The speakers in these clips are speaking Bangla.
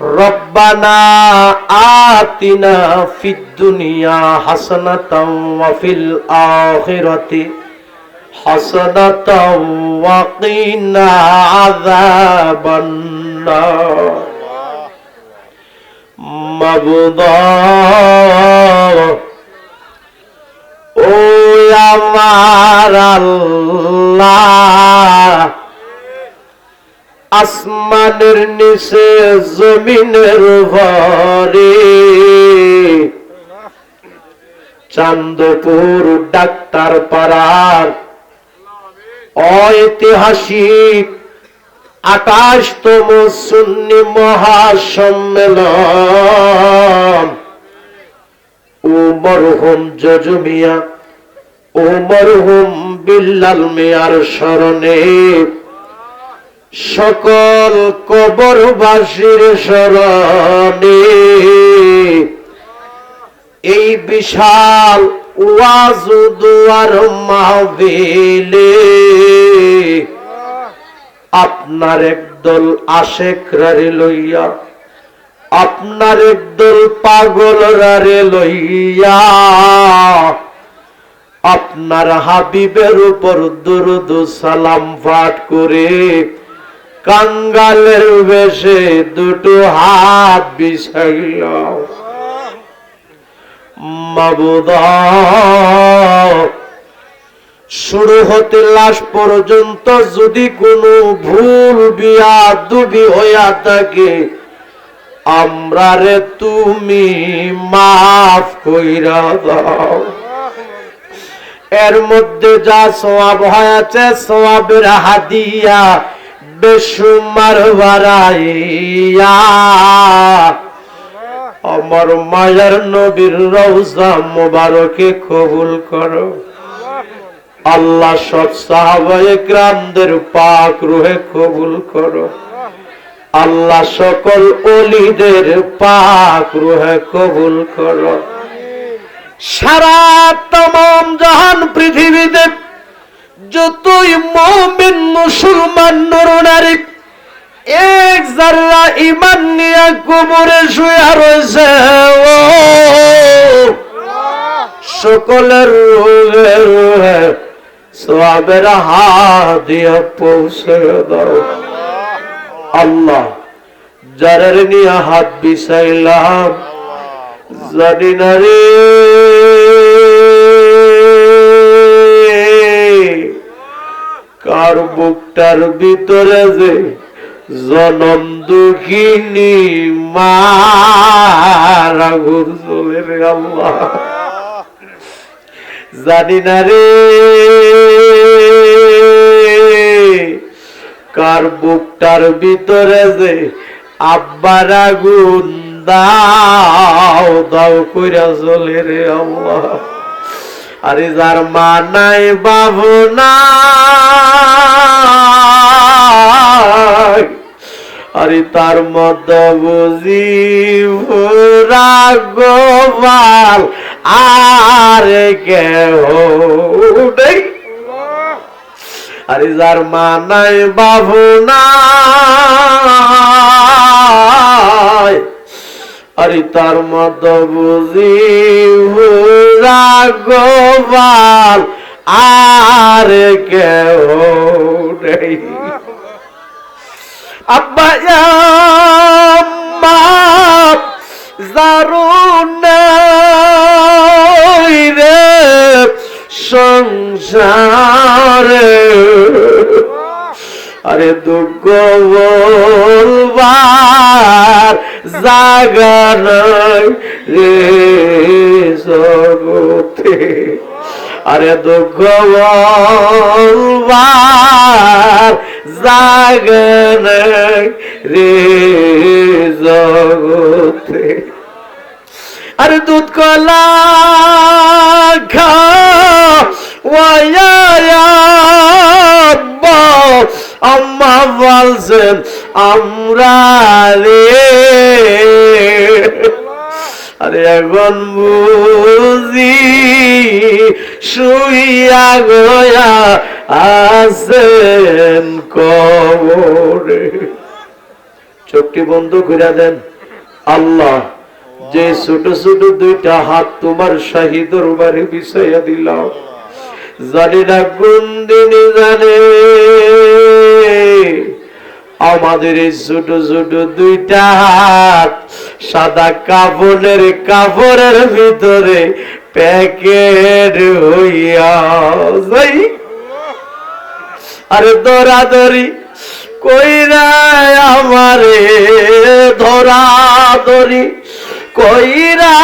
ربنا آتنا في الدنيا حسنة وفي الآخرة حسنة وقنا عذاب النار مبضى ও আমার আল্লাহ আসমানের নিচে, জমিনের ভরে চান্দপুর ডাক্তার পাড়ার ঐতিহাসিক আকাশতম সুন্নি মহাসম্মেলন। ও মরহুম জজমিয়া ও মরহুম বিল্লাল মিয়ার স্মরণে সকল কবরবাসীর স্মরণে। এই বিশাল ওয়াজ দুয়ার মাহবিলে আপনার একদল আশেক রারে লইয়া, আপনার একদল পাগল রারে লইয়া, আপনার হাবিবের উপর দুরুদ সালাম পাঠ করে কাঙ্গালের বেশে দুটো হাত বিছাইল। মাবুদা, শুরু হতে লাশ পর্যন্ত যদি কোনো ভুল বিয়া দুবি হইয়া থাকে, আমরা রে তুমি মাফ কইরা দাও। এর মধ্যে যা সওয়াব হয়েছে, সওয়াবের হাদিয়া বেসুমার আমার মায়ার নবীর রওজা মোবারকে কবুল করো। আল্লাহ সব সাহাবায়ে গ্রামদের পাক রুহে কবুল করো। আল্লাহ সকল অলিদের পাক রুহে কবুল করো। সারা তমাম জাহান পৃথিবীতে যতই মমিন মুসলমান নরনারী এক জাররা ইমান নিয়ে কোমরে শুয়ে রয়েছে। ও সকলের রোগে রোগে সবের হাত দিয়ে পৌঁছে দাও। আল্লাহ, যারের নিয়ে হাত বিছাইলাম, জানি না রে। কার বুকটার ভিতরে যে জনম দুঃখিনী মারা চলে রে আল্লাহ জানি না রে, কার বুকটার ভিতরে যে আব্বার আগুন, দাও দাও কইরা চলে রে আল্লাহ আরে যার মা নাই বাবু নাই। আরে তার মত বুঝি গোপাল, আর কেহ আরে যার মা নাই বাবু নাই। আরে তার মত বুঝি গোপাল আর কেউ নেই। আব্বা জারুন রে সংসারে अरे दुगो बोलवार जागन रे सगुते। अरे दुगो जागन रे सगुते। अरे दूध को लाखा वाया बा বলছেন, আমরা রে। আরে এখন বুঝি শুইয়া গয়া আছেন কবরে। চোখটি বন্ধ করে দেন, আল্লাহ, যে ছোট ছোট দুইটা হাত তোমার শাহী দরবারে বিষয়া দিলাম। জানি না কোন দিন জানে। আমাদের এই ছোট ছোট দুইটা হাত সাদা কাপড়ের কাপড়ের ভিতরে প্যাকেট হইয়া যাই আরে দৌড়াদৌড়ি কইরা আমারে? ধরা ধরাধরি কইরা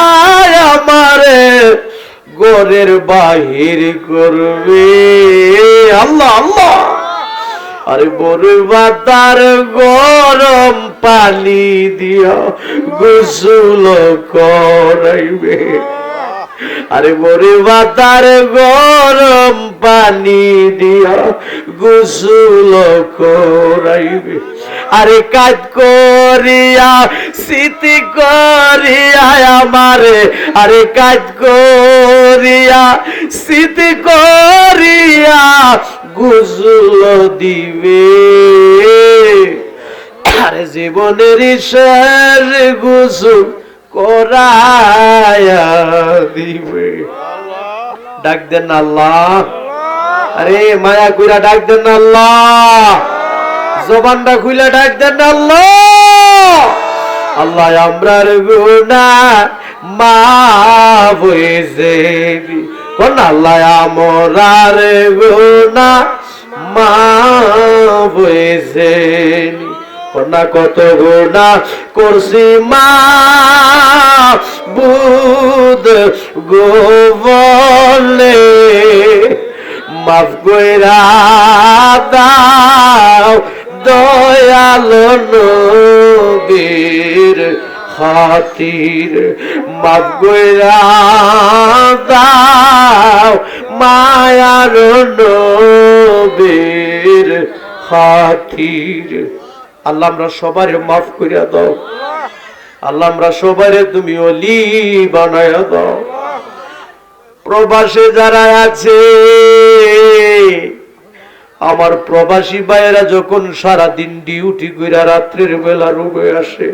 আমারে? গরের বাহির করবে। আল্লাহ আল্লাহ। আরে বড় বাতার গরম পানি দিয়া গোসল করাইবে। আরে বড় বাতার গরম পানি দিয়া গোসল করাইবে। আরে কাজ করিয়া, স্মৃতি করিয়া আমারে। আরে কাজ করিয়া, স্মৃতি করিয়া গোসল দিবে। আরে জীবনের শেষ গোসল ডাক দেন আল্লাহ। আরে মায়া কইরা ডাক দেন আল্লাহ। জবানটা খুইলা ডাক দেন আল্লাহ। আল্লাহ আমরার গুনা মাফ হয়েছে কোন আল্লাহ আমরার গুনা মাফ হয়েছে কত গুণা করছি মা বুধ গোবলে মাফ দাও দয়ালো নবীর খাতির। মাফ দাও মায়ার নবীর খাতির। আল্লাহ আমরা সবার মাফ করিয়া দাও। আল্লাহ, আমরা সবারে তুমি অলি বানায়া দাও। প্রবাসে যারা আছে, আমার প্রবাসী ভাইয়েরা যখন সারা দিন ডিউটি কইরা রাত্রের বেলা রুমে আসে,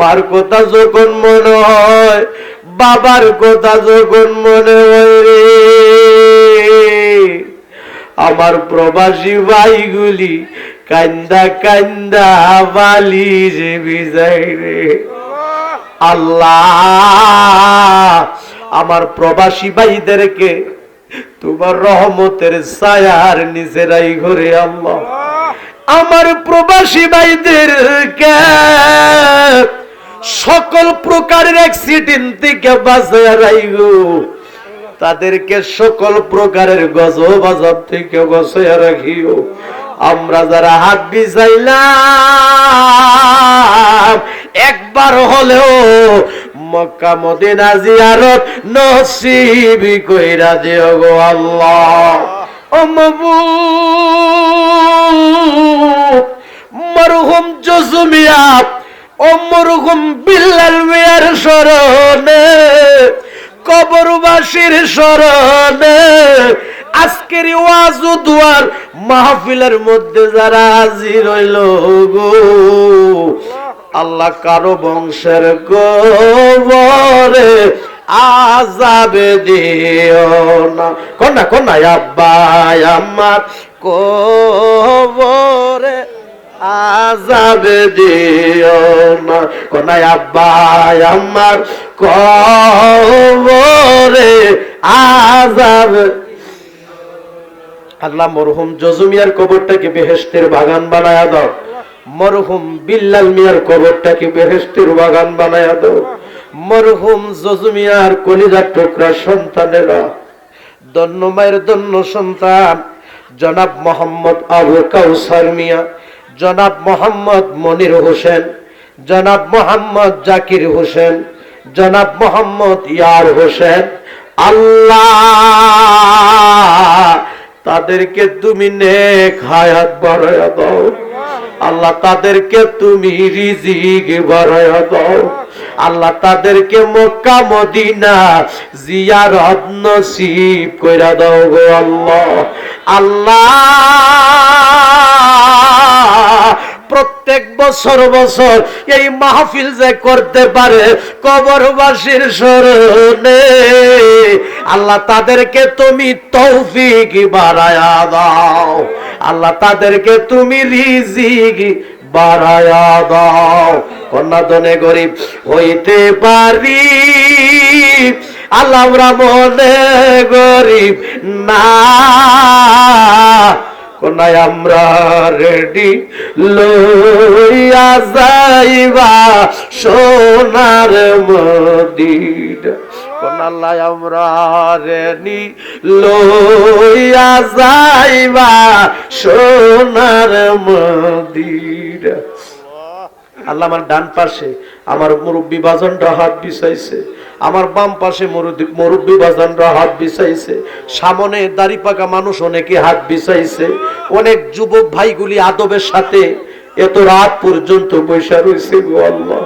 মার কথা যখন মনে হয়, বাবার কথা যখন মনে হয় রে। আমার প্রবাসী ভাইগুলি কান্দা কান্দা বালি যে বিজাই রে। আল্লাহ, আমার প্রবাসী ভাইদেরকে তোমার রহমতের ছায়ার নিজেরাই ঘরে আল্লাহ। আমার প্রবাসী ভাইদেরকে সকল প্রকারের অ্যাক্সিডেন্ট থেকে বাঁচায় রাইগো তাদেরকে সকল প্রকারের গজব আজব থেকে বসাইয়া রাখিও। আমরা যারা হাত বিছাইলাম, একবার হলেও মক্কা মদিনা জিয়ারত নসিবি কইরা দিও গো আল্লাহ। ও মরহুম জসুমিয়া ও মরহুম বিল্লাল মিয়ার স্মরণে কবরবাসীর স্মরণে আজকের ওয়াজ ও দুয়ার মাহফিলের মধ্যে যারা হাজির হইল গো আল্লাহ কারও বংশের গোবরে আজাবে দিও না। কন্যা কন্যা আব্বা আমার কোবরে আজাবে দিও না। কোনায় আব্বা আমার কবরে আজাবে আল্লাহ মরহুম জজুমিয়ার কবরটাকে বেহেস্তের বাগান বানায়া দাও। মরহুম বিল্লাল মিয়ার কবরটাকে বেহেস্তের বাগান বানায়া দাও। মরহুম জজুমিয়ার কলিজার টুকরা সন্তানেরা। দন্ন মায়ের দন্ন সন্তান। জনাব মোহাম্মদ আবু কাউসার মিয়া। জনাব মোহাম্মদ মনির হোসেন। জনাব মোহাম্মদ জাকির হোসেন। জনাব মোহাম্মদ ইয়ার হোসেন। আল্লাহ তাদেরকে তুমি নেক হায়াত বাড়াইয়া দাও। আল্লাহ তাদেরকে তুমি রিজিক বাড়াইয়া দাও। আল্লাহ তাদেরকে মক্কা মদিনা জিয়ারত নসিব কইরা দাও গো আল্লাহ। আল্লাহ প্রত্যেক বছর বছর এই মাহফিল যে করতে পারে, কবরবাসীর স্মরণে। আল্লাহ তাদেরকে তুমি তৌফিক বাড়ায়া দাও। আল্লাহ তাদেরকে তুমি রিজিক বাড়ায়া দাও। কন্যাদনে গরিব হইতে পারি, আল্লাহ মনে গরিব না। কোনায় আমরা রেডি লইয়া যাইবা সোনার মদিনা কোনাল্লাই আমরা রেডি লইয়া যাইবা সোনার মদিনা আল্লাহ আমার ডান পাশে আমার মুরব্বী বাজনরা হাত বিছাইছে আমার বাম পাশে মুরব্বী বাজনরা হাত বিছাইছে। সামনে দাড়ি পাকা মানুষ অনেকে হাত বিছাইছে। অনেক যুবক ভাইগুলি আদবের সাথে এত রাত পর্যন্ত বৈশা রয়েছে গো আল্লাহ।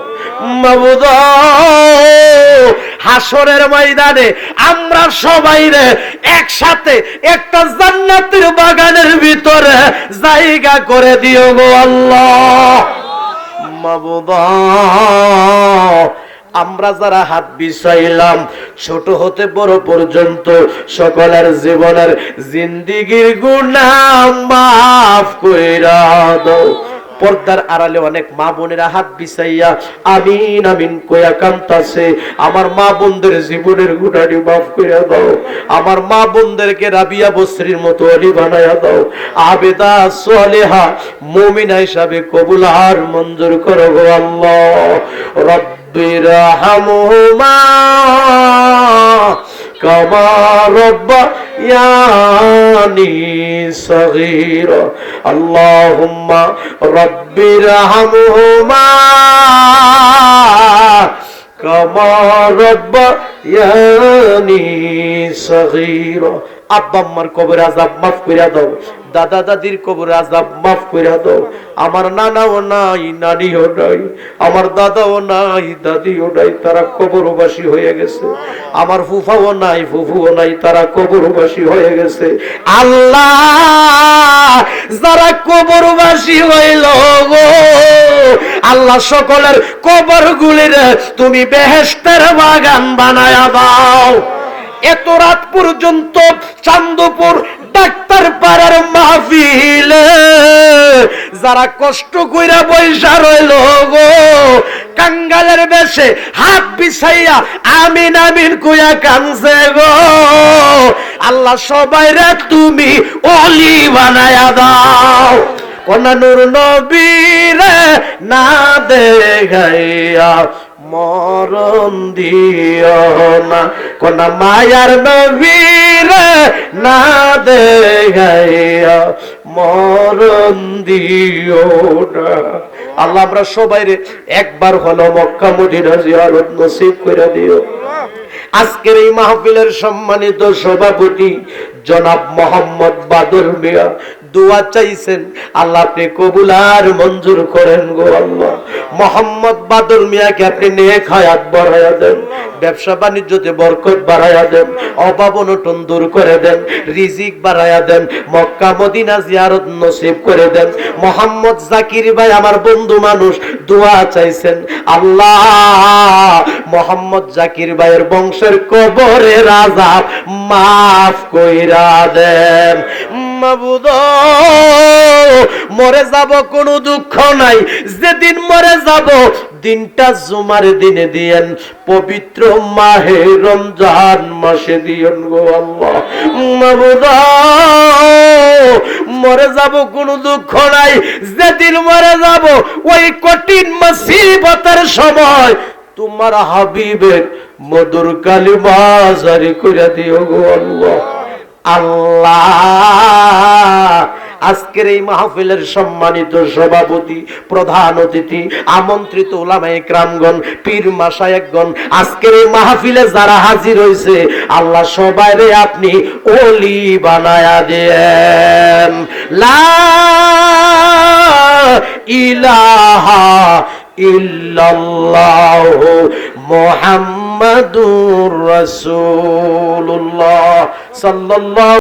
হাসরের ময়দানে আমরা সবাই রে একসাথে একটা জান্নাতের বাগানের ভিতরে জায়গা করে দিও গো আল্লাহ। মাবুদা আমরা যারা হাত বিছাইলাম, ছোট হতে বড় পর্যন্ত সকলের জীবনের জিন্দিগির গুণা মাফ দাও। পর্দার আড়ালে অনেক মা বোনেরা হাত বিছাইয়া আমিন আমিন কয়া কান্তাছে আমার মা বোনদের জীবনের গুণানি মাফ কইরা দাও, আমার মা বোনদেরকে রাবিয়া বস্ত্রীর মতো অলি বানায়া দাও, আবেদা সোলেহা মুমিনা হিসাবে কবুল আর মঞ্জুর করো আল্লাহ। রব্বির হামহুমা কামা রব্বায়ানি সগীরা। আল্লাহুম্মা রব্বির হামহুমা কামা রব্বায়ানি সগীরা। আব্বা আম্মার কবর আজাব মাফ কইরা দাও। দাদা দাদির কবর আজাব মাফ কইরা দাও। আমার নানাও নাই, নানিও নাই, আমার দাদাও নাই, দাদিও নাই, তারা কবরবাসী হয়ে গেছে। আমার ফুফাও নাই, ফুফুও নাই, তারা কবরবাসী হয়ে গেছে। আল্লাহ, যারা কবরবাসী হইল গো, আল্লাহ সকলের কবর গুলির তুমি বেহেস্তের বাগান বানায়া দাও। এত রাত পর্যন্ত চান্দপুর ডাক্তার পাড়ার মাহফিলে। যারা কষ্ট কইরা পয়সা রইল, গো। কাঙ্গালের বেশে হাত বিছাইয়া আমিন আমিন কইয়া কানছে গো। আল্লাহ সবাই রে, তুমি অলি বানায়া দাও। কোনা নূর নবীরে না দেখাইয়া মরণ দিও না। কোন মায়ার নবীরে না দেখাইয়া মরণ দিও না। আল্লাহ, আমরা সবাই রে একবার হলো মক্কা মদিনা জিয়ারত নসিব করে দিও। আজকের এই মাহফিলের সম্মানিত সভাপতি জনাব মোহাম্মদ বাদল মিয়া দোয়া চাইছেন। আল্লাহ আপনি কবুল আর মঞ্জুর করেন গো আল্লাহ। মোহাম্মদ বাদল মিয়াকে আপনি নেক হায়াত বাড়াইয়া দেন। ব্যবসা বাণিজ্যতে বরকত বাড়াইয়া দেন। অভাব অনটন দূর করে দেন। রিজিক বাড়াইয়া দেন। মক্কা মদিনা জিয়ারত নসিব করে দেন। মোহাম্মদ জাকির ভাই আমার বন্ধু মানুষ, দোয়া চাইছেন। আল্লাহ, মোহাম্মদ জাকির ভাইয়ের বংশের কবরে রাজা মাফ কইরা দেন। মরে যাব কোনো দুঃখ নাই। যেদিন মরে যাব, দিনটা জুমার দিনে দিয়েন, পবিত্র মাহে রমজান মাসে দিয়েন গো আল্লাহ। মরে যাব কোনো দুঃখ নাই। যেদিন মরে যাব, ওই কঠিন মুসিবতের সময় তোমার হাবিবের মধুর কালিমা জারি করে দিও গো আল্লাহ। আল্লাহ। আজকের এই মাহফিলের সম্মানিত সভাপতি, প্রধান অতিথি, আমন্ত্রিত ওলামায়ে পীর মাসায়েকগণ আজকের এই মাহফিলে যারা হাজির হয়েছে আল্লাহ সবাইরে আপনি ওলি বানায়া দেন। লা ইলাহা ইল্লাল্লাহ মুহাম্মাদুর রাসূলুল্লাহ। সাল্লাল্লাহু